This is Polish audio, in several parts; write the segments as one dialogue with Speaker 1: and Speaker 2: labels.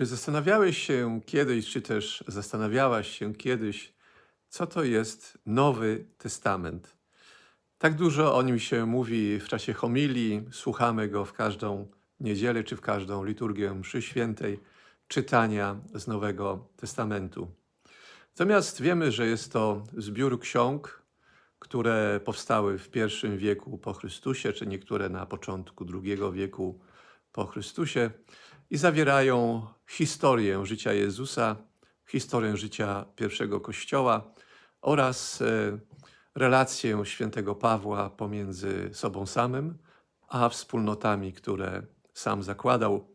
Speaker 1: Czy zastanawiałeś się kiedyś, czy też zastanawiałaś się kiedyś, co to jest Nowy Testament? Tak dużo o nim się mówi w czasie homilii, słuchamy go w każdą niedzielę czy w każdą liturgię mszy świętej, czytania z Nowego Testamentu. Natomiast wiemy, że jest to zbiór ksiąg, które powstały w pierwszym wieku po Chrystusie, czy niektóre na początku drugiego wieku po Chrystusie i zawierają historię życia Jezusa, historię życia pierwszego Kościoła oraz e, relację świętego Pawła pomiędzy sobą samym a wspólnotami, które sam zakładał.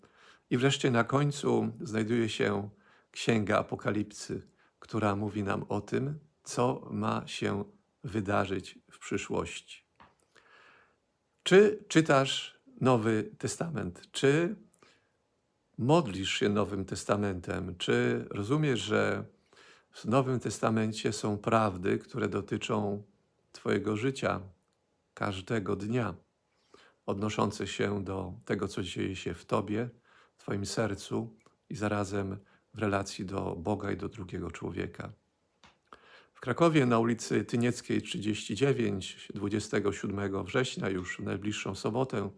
Speaker 1: I wreszcie na końcu znajduje się Księga Apokalipsy, która mówi nam o tym, co ma się wydarzyć w przyszłości. Czy czytasz Nowy Testament? Czy modlisz się Nowym Testamentem? Czy rozumiesz, że w Nowym Testamencie są prawdy, które dotyczą Twojego życia każdego dnia, odnoszące się do tego, co dzieje się w Tobie, w Twoim sercu i zarazem w relacji do Boga i do drugiego człowieka? W Krakowie na ulicy Tynieckiej 39, 27 września, już w najbliższą sobotę,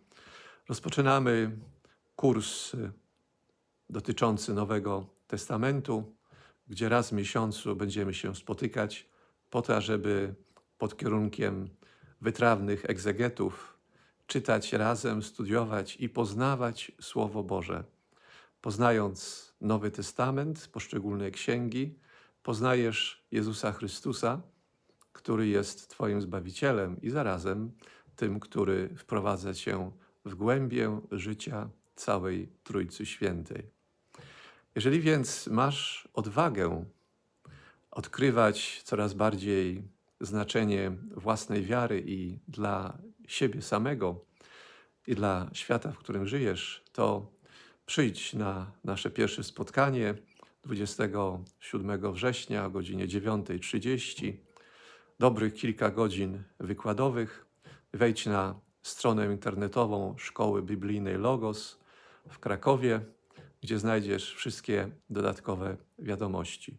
Speaker 1: rozpoczynamy kurs dotyczący Nowego Testamentu, gdzie raz w miesiącu będziemy się spotykać po to, żeby pod kierunkiem wytrawnych egzegetów czytać razem, studiować i poznawać Słowo Boże. Poznając Nowy Testament, poszczególne księgi, poznajesz Jezusa Chrystusa, który jest Twoim Zbawicielem i zarazem tym, który wprowadza Cię w głębię życia całej Trójcy Świętej. Jeżeli więc masz odwagę odkrywać coraz bardziej znaczenie własnej wiary i dla siebie samego, i dla świata, w którym żyjesz, to przyjdź na nasze pierwsze spotkanie 27 września o godzinie 9.30. Dobrych kilka godzin wykładowych. Wejdź na stronę internetową Szkoły Biblijnej Logos w Krakowie gdzie znajdziesz wszystkie dodatkowe wiadomości.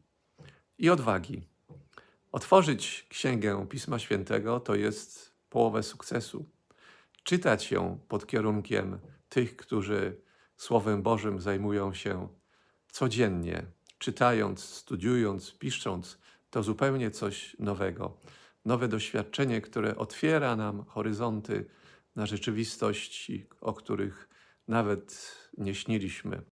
Speaker 1: I odwagi. Otworzyć Księgę Pisma Świętego to jest połowę sukcesu. Czytać ją pod kierunkiem tych, którzy Słowem Bożym zajmują się codziennie, czytając, studiując, piszcząc, to zupełnie coś nowego. Nowe doświadczenie, które otwiera nam horyzonty na rzeczywistości, o których nawet nie śniliśmy.